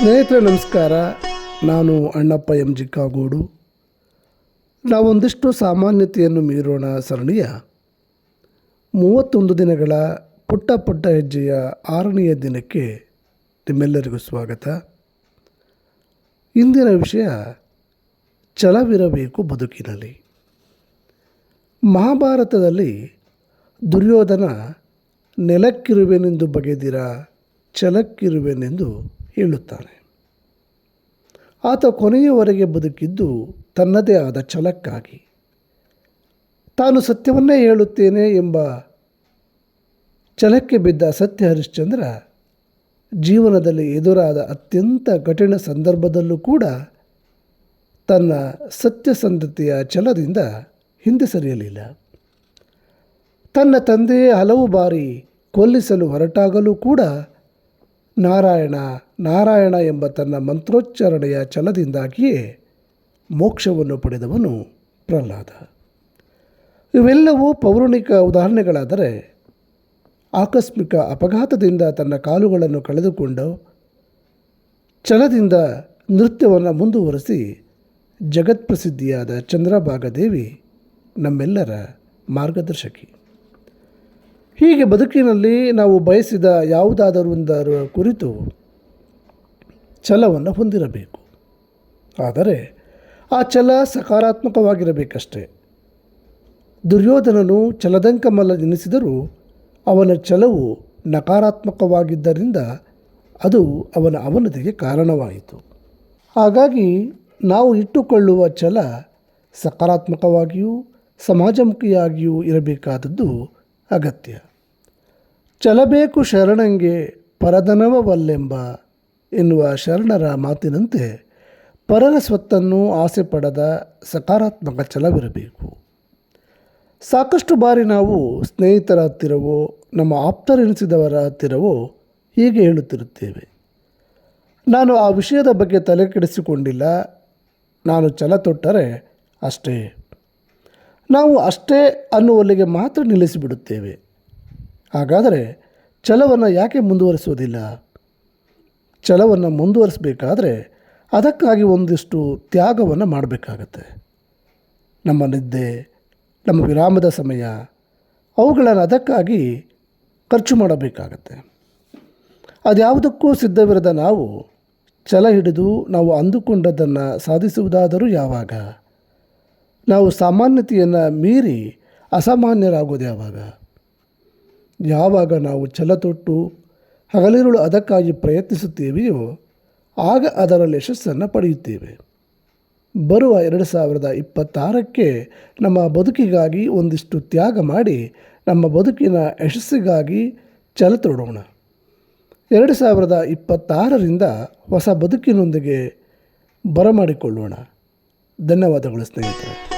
ಸ್ನೇಹಿತರೆ, ನಮಸ್ಕಾರ. ನಾನು ಅಣ್ಣಪ್ಪ ಎಂ. ಜಿ. ಕಾಗೋಡು. ನಾವೊಂದಿಷ್ಟು ಸಾಮಾನ್ಯತೆಯನ್ನು ಮೀರೋಣ ಸರಣಿಯ ಮೂವತ್ತೊಂದು ದಿನಗಳ ಪುಟ್ಟ ಪುಟ್ಟ ಹೆಜ್ಜೆಯ ಆರನೆಯ ದಿನಕ್ಕೆ ನಿಮ್ಮೆಲ್ಲರಿಗೂ ಸ್ವಾಗತ. ಇಂದಿನ ವಿಷಯ ಛಲವಿರಬೇಕು ಬದುಕಿನಲ್ಲಿ. ಮಹಾಭಾರತದಲ್ಲಿ ದುರ್ಯೋಧನ ನೆಲಕ್ಕಿರುವೆನೆಂದು ಬಗೆದಿರ ಛಲಕ್ಕಿರುವೆನೆಂದು ಹೇಳುತ್ತಾನೆ ಆತ ಕೊನೆಯವರೆಗೆ ಬದುಕಿದ್ದು ತನ್ನದೇ ಆದ ಛಲಕ್ಕಾಗಿ. ತಾನು ಸತ್ಯವನ್ನೇ ಹೇಳುತ್ತೇನೆ ಎಂಬ ಛಲಕ್ಕೆ ಬಿದ್ದ ಸತ್ಯ ಹರಿಶ್ಚಂದ್ರ ಜೀವನದಲ್ಲಿ ಎದುರಾದ ಅತ್ಯಂತ ಕಠಿಣ ಸಂದರ್ಭದಲ್ಲೂ ಕೂಡ ತನ್ನ ಸತ್ಯಸಂಧತೆಯ ಛಲದಿಂದ ಹಿಂದೆ ಸರಿಯಲಿಲ್ಲ. ತನ್ನ ತಂದೆಯೇ ಹಲವು ಬಾರಿ ಕೊಲ್ಲಿಸಲು ಹೊರಟಾಗಲೂ ಕೂಡ ನಾರಾಯಣ ನಾರಾಯಣ ಎಂಬ ತನ್ನ ಮಂತ್ರೋಚ್ಚಾರಣೆಯ ಛಲದಿಂದಾಗಿಯೇ ಮೋಕ್ಷವನ್ನು ಪಡೆದವನು ಪ್ರಹ್ಲಾದ. ಇವೆಲ್ಲವೂ ಪೌರಾಣಿಕ ಉದಾಹರಣೆಗಳಾದರೆ ಆಕಸ್ಮಿಕ ಅಪಘಾತದಿಂದ ತನ್ನ ಕಾಲುಗಳನ್ನು ಕಳೆದುಕೊಂಡು ಛಲದಿಂದ ನೃತ್ಯವನ್ನು ಮುಂದುವರೆಸಿ ಜಗತ್ಪ್ರಸಿದ್ಧಿಯಾದ ಚಂದ್ರಭಾಗದೇವಿ ನಮ್ಮೆಲ್ಲರ ಮಾರ್ಗದರ್ಶಕಿ. ಹೀಗೆ ಬದುಕಿನಲ್ಲಿ ನಾವು ಬಯಸಿದ ಯಾವುದಾದರೂ ಒಂದರ ಕುರಿತು ಛಲವನ್ನು ಹೊಂದಿರಬೇಕು. ಆದರೆ ಆ ಛಲ ಸಕಾರಾತ್ಮಕವಾಗಿರಬೇಕಷ್ಟೇ. ದುರ್ಯೋಧನನು ಛಲದಂಕಮಲ್ಲ ಎನಿಸಿದರೂ ಅವನ ಛಲವು ನಕಾರಾತ್ಮಕವಾಗಿದ್ದರಿಂದ ಅದು ಅವನ ಅವನತಿಗೆ ಕಾರಣವಾಯಿತು. ಹಾಗಾಗಿ ನಾವು ಇಟ್ಟುಕೊಳ್ಳುವ ಛಲ ಸಕಾರಾತ್ಮಕವಾಗಿಯೂ ಸಮಾಜಮುಖಿಯಾಗಿಯೂ ಇರಬೇಕಾದದ್ದು ಅಗತ್ಯ. ಚಲಬೇಕು ಶರಣಂಗೆ ಪರದನವವಲ್ಲೆಂಬ ಎನ್ನುವ ಶರಣರ ಮಾತಿನಂತೆ ಪರರ ಸ್ವತ್ತನ್ನು ಆಸೆ ಪಡದ ಸಕಾರಾತ್ಮಕ ಛಲವಿರಬೇಕು. ಸಾಕಷ್ಟು ಬಾರಿ ನಾವು ಸ್ನೇಹಿತರ ಹತ್ತಿರವೋ, ನಮ್ಮ ಆಪ್ತರೆನಿಸಿದವರ ಹತ್ತಿರವೋ ಹೀಗೆ ಹೇಳುತ್ತಿರುತ್ತೇವೆ. ನಾನು ಆ ವಿಷಯದ ಬಗ್ಗೆ ತಲೆ ಕೆಡಿಸಿಕೊಂಡಿಲ್ಲ, ನಾನು ಛಲ ತೊಟ್ಟರೆ ಅಷ್ಟೇ. ನಾವು ಅಷ್ಟೇ ಅನ್ನುವಲ್ಲಿಗೆ ಮಾತ್ರ ನಿಲ್ಲಿಸಿಬಿಡುತ್ತೇವೆ. ಹಾಗಾದರೆ ಛಲವನ್ನು ಯಾಕೆ ಮುಂದುವರಿಸುವುದಿಲ್ಲ? ಛಲವನ್ನು ಮುಂದುವರಿಸಬೇಕಾದರೆ ಅದಕ್ಕಾಗಿ ಒಂದಿಷ್ಟು ತ್ಯಾಗವನ್ನು ಮಾಡಬೇಕಾಗತ್ತೆ. ನಮ್ಮ ನಿದ್ದೆ, ನಮ್ಮ ವಿರಾಮದ ಸಮಯ, ಅವುಗಳನ್ನು ಅದಕ್ಕಾಗಿ ಖರ್ಚು ಮಾಡಬೇಕಾಗತ್ತೆ. ಅದ್ಯಾವುದಕ್ಕೂ ಸಿದ್ಧವಿರದ ನಾವು ಛಲ ಹಿಡಿದು ನಾವು ಅಂದುಕೊಂಡದ್ದನ್ನು ಸಾಧಿಸುವುದಾದರೂ ಯಾವಾಗ? ನಾವು ಸಾಮಾನ್ಯತೆಯನ್ನು ಮೀರಿ ಅಸಾಮಾನ್ಯರಾಗೋದು ಯಾವಾಗ? ಯಾವಾಗ ನಾವು ಛಲ ತೊಟ್ಟು ಹಗಲಿರುಳು ಅದಕ್ಕಾಗಿ ಪ್ರಯತ್ನಿಸುತ್ತೇವೆಯೋ ಆಗ ಅದರಲ್ಲಿ ಯಶಸ್ಸನ್ನು ಪಡೆಯುತ್ತೇವೆ. ಬರುವ ಎರಡು ಸಾವಿರದ ಇಪ್ಪತ್ತಾರಕ್ಕೆ ನಮ್ಮ ಬದುಕಿಗಾಗಿ ಒಂದಿಷ್ಟು ತ್ಯಾಗ ಮಾಡಿ ನಮ್ಮ ಬದುಕಿನ ಯಶಸ್ಸಿಗಾಗಿ ಛಲ ತೊಡೋಣ ಎರಡು ಸಾವಿರದ ಇಪ್ಪತ್ತಾರರಿಂದ ಹೊಸ ಬದುಕಿನೊಂದಿಗೆ ಬರಮಾಡಿಕೊಳ್ಳೋಣ. ಧನ್ಯವಾದಗಳು ಸ್ನೇಹಿತರೆ.